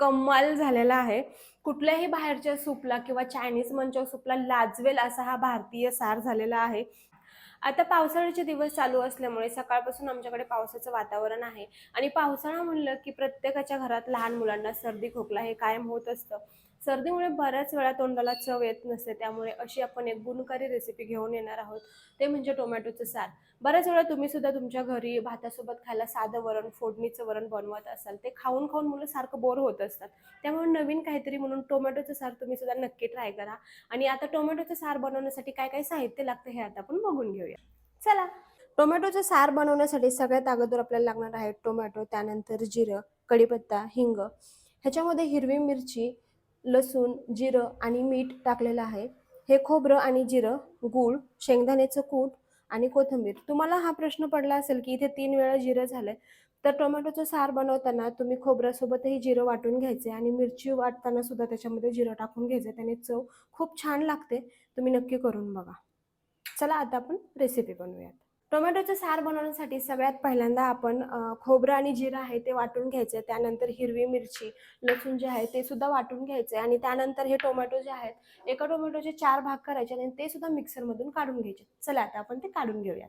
कमाल झालेला आहे. कुठल्याही बाहेरच्या सूपला किंवा चायनीज मंचाव सूपला लाजवेल असा हा भारतीय सार झालेला आहे. आता पावसाळ्याचे दिवस चालू असल्यामुळे सकाळपासून आमच्याकडे पावसाचं वातावरण आहे. आणि पावसाळा म्हणलं की प्रत्येकाच्या घरात लहान मुलांना सर्दी खोकला हे कायम होत असतं. सर्दीमुळे बऱ्याच वेळा तोंडाला चव येत नसते. त्यामुळे अशी आपण एक गुणकारी रेसिपी घेऊन येणार आहोत. ते म्हणजे टोमॅटोचं सार. बऱ्याच वेळा तुम्ही सुद्धा तुमच्या घरी भातासोबत खायला साधं वरण फोडणीचं वरण बनवत असाल ते खाऊन खाऊन मुलं सारखं बोर होत असतात. त्यामुळे नवीन काहीतरी म्हणून टोमॅटोचं सार तुम्ही सुद्धा नक्की ट्राय करा. आणि आता टोमॅटोचं सार बनवण्यासाठी काय काय साहित्य लागतं हे आता आपण बघून घेऊया. चला. टोमॅटोचं सार बनवण्यासाठी सगळ्यात अगोदर आपल्याला लागणार आहे टोमॅटो त्यानंतर जिरं कढीपत्ता हिंग. ह्याच्यामध्ये हिरवी मिरची लसूण जिरं आणि मीठ टाकलेलं आहे. हे खोबरं आणि जिरं गूळ शेंगदाण्याचं कूट आणि कोथिंबीर. तुम्हाला हा प्रश्न पडला असेल की इथे तीन वेळा जिरं झालंय तर टोमॅटोचं सार बनवताना तुम्ही खोबऱ्यासोबतही जिरं वाटून घ्यायचे आणि मिरची वाटताना सुद्धा त्याच्यामध्ये जिरं टाकून घ्यायचं. त्याने चव खूप छान लागते. तुम्ही नक्की करून बघा. चला आता आपण रेसिपी बनवूयात. टोमॅटोचं सार बनवण्यासाठी सगळ्यात पहिल्यांदा आपण खोबरं आणि जिरं आहे ते वाटून घ्यायचं त्यानंतर हिरवी मिरची लसूण जे आहे ते सुद्धा वाटून घ्यायचे आणि त्यानंतर हे टोमॅटो जे आहेत एका टोमॅटोचे चार भाग करायचे आणि ते सुद्धा मिक्सरमधून काढून घ्यायचे. चला आता आपण ते काढून घेऊयात.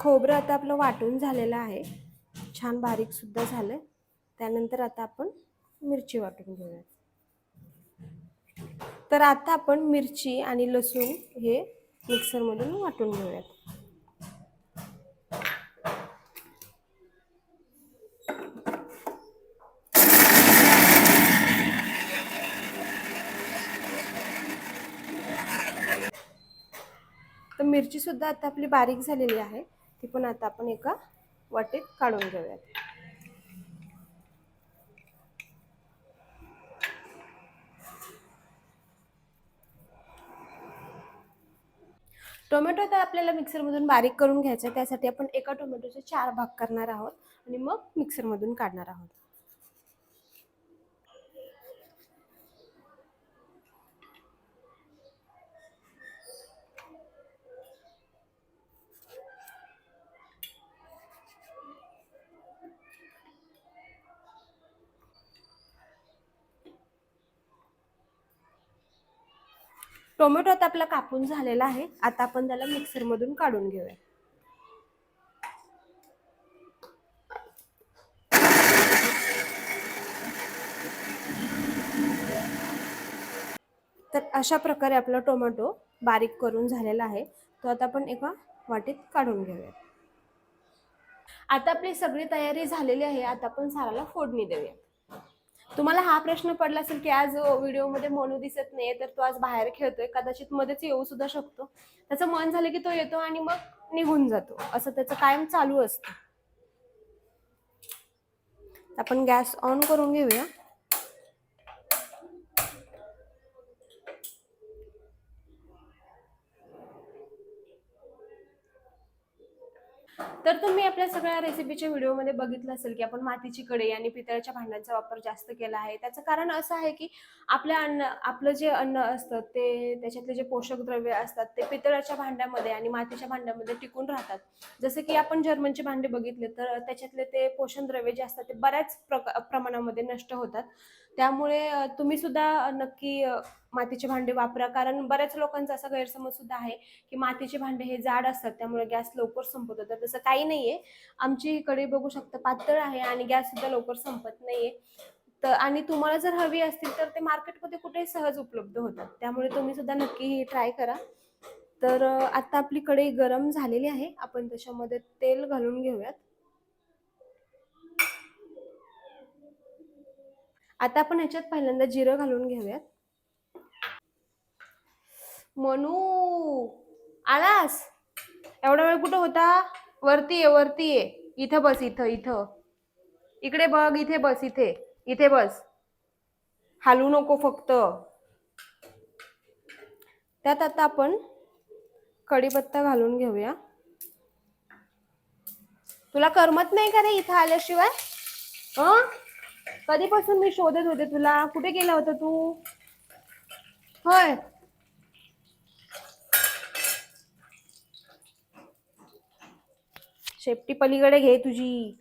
खोबरं आता आपलं वाटून झालेलं आहे. छान बारीकसुद्धा झालं. आहे त्यानंतर आता आपण मिरची वाटून घेऊयात. तर आता आपण मिरची आणि लसूण हे मिक्सरमधून वाटून घेऊयात. तर मिरची सुद्धा आता आपली बारीक झालेली आहे. ती पण आता आपण एका वाटीत काढून घेऊयात. टोमॅटो तर आपल्याला मिक्सरमधून बारीक करून घ्यायचं आहे. त्यासाठी आपण एका टोमॅटोचे चार भाग करणार आहोत आणि मग मिक्सरमधून काढणार आहोत. टोमॅटो आता आपला कापून झालेला आहे. आता आपण त्याला मिक्सरमधून काढून घेऊया. तर अशा प्रकारे आपला टोमॅटो बारीक करून झालेला आहे. तो आता आपण एका वाटीत काढून घेऊया. आता आपली सगळी तयारी झालेली आहे. आता आपण साराला फोडणी देऊया. तुम्हाला हा प्रश्न पडला असेल की आज व्हिडिओमध्ये मनू दिसत नाही तर तो आज बाहेर खेळतोय. कदाचित मध्येच येऊ सुद्धा शकतो. त्याचं मन झालं की तो येतो आणि मग निघून जातो. असं त्याचं कायम चालू असतं. आपण गॅस ऑन करून घेऊया. तर तुम्ही आपल्या सगळ्या रेसिपीच्या व्हिडिओमध्ये बघितलं असेल की आपण मातीची कढई आणि पितळ्याच्या भांड्यांचा वापर जास्त केला आहे. त्याचं कारण असं आहे की आपल्या अन्न आपलं जे अन्न असतं ते त्याच्यातले जे पोषक द्रव्य असतात ते पितळाच्या भांड्यामध्ये आणि मातीच्या भांड्यामध्ये टिकून राहतात. जसं की आपण जर्मनचे भांडे बघितले तर त्याच्यातले ते पोषण द्रव्य जे असतात ते बऱ्याच प्रमाणामध्ये नष्ट होतात. त्यामुळे तुम्ही सुद्धा नक्की मातीचे भांडे वापरा. कारण बऱ्याच लोकांचा असा गैरसमज सुद्धा आहे की मातीचे भांडे हे जाड असतात त्यामुळे गॅस लवकर संपत. तर तसं काही नाहीये. आमची ही बघू शकता पातळ आहे आणि गॅस सुद्धा लवकर संपत नाहीये. तर आणि तुम्हाला जर हवी असतील तर ते मार्केटमध्ये कुठेही सहज उपलब्ध होतात. त्यामुळे तुम्ही सुद्धा नक्की ही ट्राय करा. तर आता आपली कढई गरम झालेली आहे. आपण त्याच्यामध्ये तेल घालून घेऊयात. आता आपण ह्याच्यात पहिल्यांदा जिरं घालून घेऊयात. मनू. आलास? एवढा वेळ कुठं होता? वरती ये वरती ये. इथं बस इथं इथं. इकडे बघ इथे बस इथे. इथे बस. हालू नको फक्त. त्यात आता आपण कढीपत्ता घालून घेऊया. तुला करमत नाही का रे इथं आल्याशिवाय? हं? कधीपासून मी शोधत होते तुला? कुठे गेला होता तू? होय. शेपटी पलीकडे घे तुझी.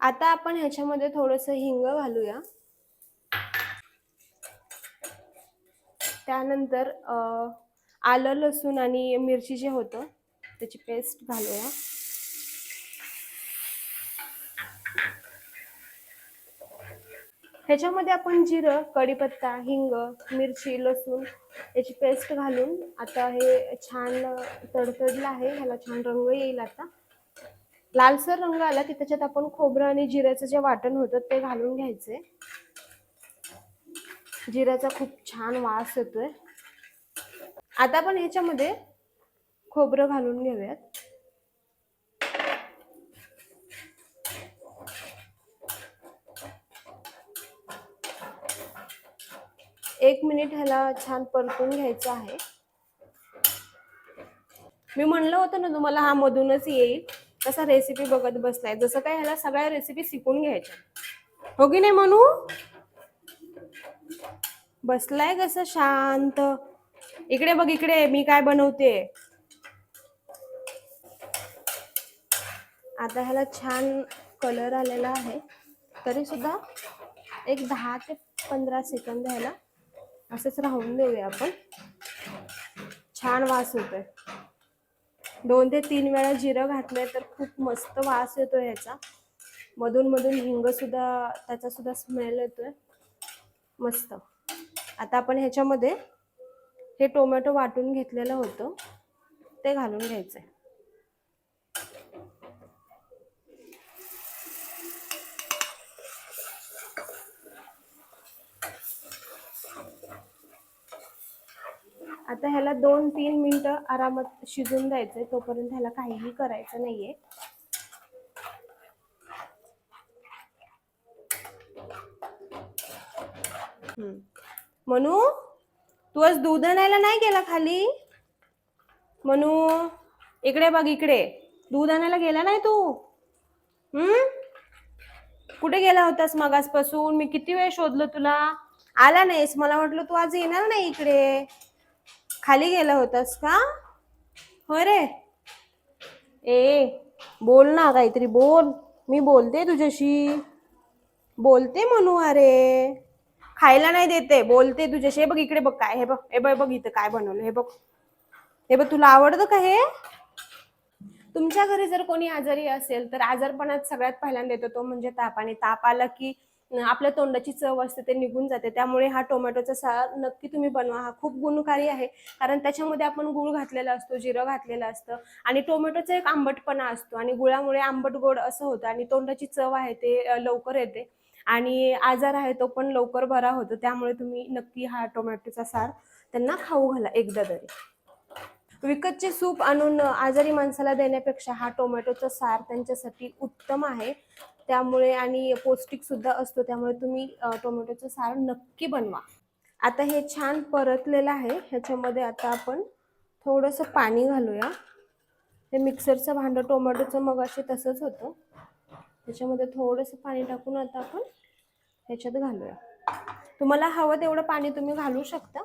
आता आपण ह्याच्यामध्ये थोडस हिंग घालूया. त्यानंतर आलं लसूण आणि मिरची जे होतं त्याची पेस्ट घालूया. ह्याच्यामध्ये आपण जिरं कढीपत्ता हिंग मिरची लसूण याची पेस्ट घालून आता हे छान तडतडलं आहे. ह्याला छान रंग येईल आता. लालसर रंग आला की त्याच्यात आपण खोबरं आणि जिऱ्याचं जे वाटण होतं ते घालून घ्यायचे जिऱ्याचा खूप छान वास येतोय. आता आपण ह्याच्यामध्ये खोबरं घालून घेऊयात. एक मिनिट ह्याला छान परतून घ्यायचं आहे. मी म्हणलं होतं ना तुम्हाला हा मधूनच येईल. तसा रेसिपी बघत बसलाय. जसं काय ह्याला सगळ्या रेसिपी शिकून घ्यायच्या. हो की नाही म्हणू बसलाय कसं शांत. इकडे बघ इकडे. मी काय बनवते? आता ह्याला छान कलर आलेला आहे. तरी सुद्धा एक दहा ते पंधरा सेकंद ह्याला असंच राहून देऊया आपण. छान वास होतोय दोन ते तीन वेळा जिरं घातलंय तर खूप मस्त वास येतो ह्याचा. मधून मधून हिंग सुद्धा त्याचा सुद्धा स्मेल येतोय. मस्त. आता आपण ह्याच्यामध्ये हे टोमॅटो वाटून घेतलेलं होतं. ते घालून घ्यायचंय. आता ह्याला दोन तीन मिनटं आरामात शिजून द्यायचंय तोपर्यंत ह्याला काहीही करायचं नाहीये. मनू तू आज दूध आणायला नाही गेला खाली? मनू इकडे बघ इकडे. दूध आणायला गेला नाही तू? हम्म? कुठे गेला होतास मगासपासून? मी किती वेळ शोधलो तुला? आला नाहीस. मला वाटलं तू आज येणार नाही इकडे. खाली गेला होतास का? हो रे. ए बोल ना काहीतरी बोल. मी बोलते तुझ्याशी. बोलते म्हणू अरे. खायला नाही देते बोलते तुझ्याशी. हे बघ इकडे बघ काय हे बघ हे बघ बघ इथं काय बनवलं हे बघ. हे बघ तुला आवडतं का हे? तुमच्या घरी जर कोणी आजारी असेल तर आजारपणात सगळ्यात पहिल्यांदा येतो तो म्हणजे ताप. आणि ताप आला की आपल्या तोंडाची चव असते ते निघून जाते. त्यामुळे हा टोमॅटोचा सार नक्की तुम्ही बनवा. हा खूप गुणकारी आहे. कारण त्याच्यामध्ये आपण गुळ घातलेला असतो जिरं घातलेलं असतं आणि टोमॅटोचा एक आंबटपणा असतो आणि गुळामुळे आंबट गोड असं होतं आणि तोंडाची चव आहे ते लवकर येते. आणि आजार आहे तो पण लवकर बरा होतो. त्यामुळे तुम्ही नक्की हा टोमॅटोचा सार त्यांना खाऊ घाला एकदा तरी. विकतचे सूप आणून आजारी माणसाला देण्यापेक्षा हा टोमॅटोचा सार त्यांच्यासाठी उत्तम आहे. त्यामुळे आणि पौष्टिक सुद्धा असतो त्यामुळे तुम्ही टोमॅटोचं सार नक्की बनवा. आता हे छान परतलेलं आहे ह्याच्यामध्ये आता आपण थोडंसं पाणी घालूया. हे मिक्सरचं भांडं टोमॅटोचं मग असे तसंच होतं. त्याच्यामध्ये थोडंसं पाणी टाकून आता आपण ह्याच्यात घालूया. तुम्हाला हवं तेवढं पाणी तुम्ही घालू शकता.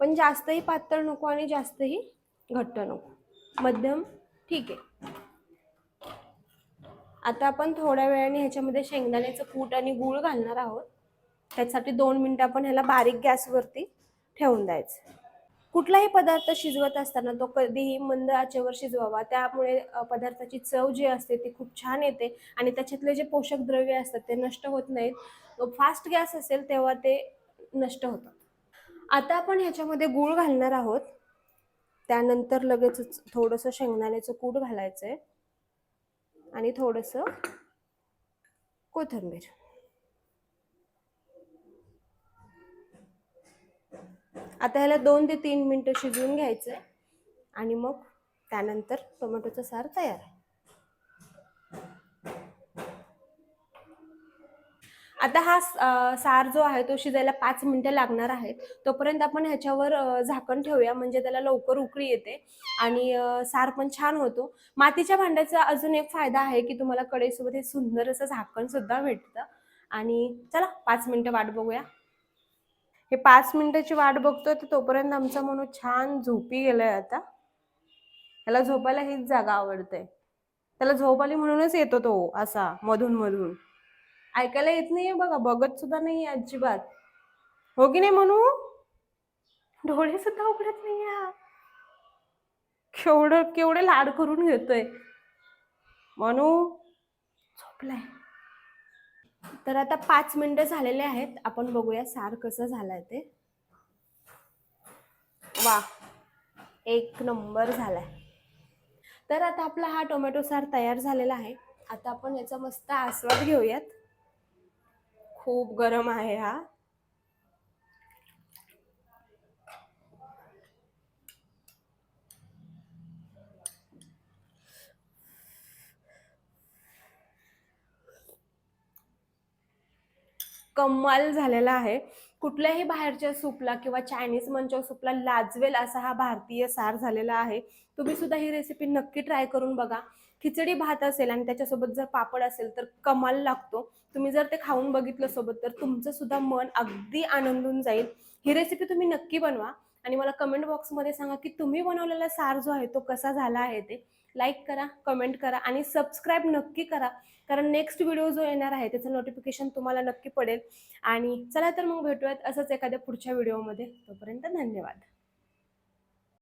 पण जास्तही पातळ नको आणि जास्तही घट्ट नको. मध्यम ठीक आहे. आता आपण थोड्या वेळाने ह्याच्यामध्ये शेंगदाण्याचं कूट आणि गूळ घालणार आहोत. त्यासाठी दोन मिनिटं आपण ह्याला बारीक गॅसवरती ठेवून द्यायचं. कुठलाही पदार्थ शिजवत असताना तो कधीही मंद आचेवर शिजवावा. त्यामुळे पदार्थाची चव जी असते ती खूप छान येते आणि त्याच्यातले जे पोषक द्रव्य असतात ते नष्ट होत नाहीत. फास्ट गॅस असेल तेव्हा ते नष्ट होतात. आता आपण ह्याच्यामध्ये गूळ घालणार आहोत. त्यानंतर लगेचच थोडंसं शेंगदाण्याचं कूट घालायचं आहे आणि थोडंसं कोथिंबीर. आता ह्याला दोन ते तीन मिनटं शिजवून घ्यायचं आहे आणि मग त्यानंतर टोमॅटोचं सार तयार आहे. आता हा सार जो आहे तो शिजायला पाच मिनिटं लागणार आहे तोपर्यंत आपण ह्याच्यावर झाकण ठेवूया. म्हणजे त्याला लवकर उकळी येते. आणि सार पण छान होतो. मातीच्या भांड्याचा अजून एक फायदा आहे की तुम्हाला कढईसोबत हे सुंदर असं झाकण सुद्धा भेटतं. आणि चला पाच मिनिटं वाट बघूया. हे पाच मिनिटाची वाट बघतोय तर तोपर्यंत आमचा मनू छान झोपी गेलाय आता. त्याला झोपायला हीच जागा आवडते. त्याला झोप आली म्हणूनच येतो तो असा मधून मधून. ऐकायला येत नाहीये बघा बघत सुद्धा नाही अजिबात. हो की नाही म्हणू? डोळे सुद्धा उघडत नाही हा. केवढं केवढे लाड करून घेतोय. म्हणू? झोपलाय. तर आता पाच मिनिटं झालेले आहेत. आपण बघूया सार कसं झालंय ते. वा एक नंबर झालाय. तर आता आपला हा टोमॅटो सार तयार झालेला आहे. आता आपण याचा मस्त आस्वाद घेऊयात. खूप गरम आहे हा. कमाल झालेला आहे. कुठल्याही बाहेरच्या सूपला किंवा चायनीज मंचाव सूपला लाजवेल असा हा भारतीय सार झालेला आहे. तुम्ही सुद्धा ही रेसिपी नक्की ट्राय करून बघा. खिचडी भात असेल आणि त्याच्यासोबत जर पापड असेल तर कमाल लागतो. तुम्ही जर ते खाऊन बघितलं सोबत तर तुमचं सुद्धा मन अगदी आनंदून जाईल. ही रेसिपी तुम्ही नक्की बनवा आणि मला कमेंट बॉक्समध्ये सांगा की तुम्ही बनवलेला सार जो आहे तो कसा झाला आहे ते. लाईक करा कमेंट करा आणि सबस्क्राईब नक्की करा. कारण नेक्स्ट व्हिडिओ जो येणार आहे त्याचं नोटिफिकेशन तुम्हाला नक्की पडेल. आणि चला तर मग भेटूयात असंच एखाद्या पुढच्या व्हिडिओमध्ये तोपर्यंत धन्यवाद.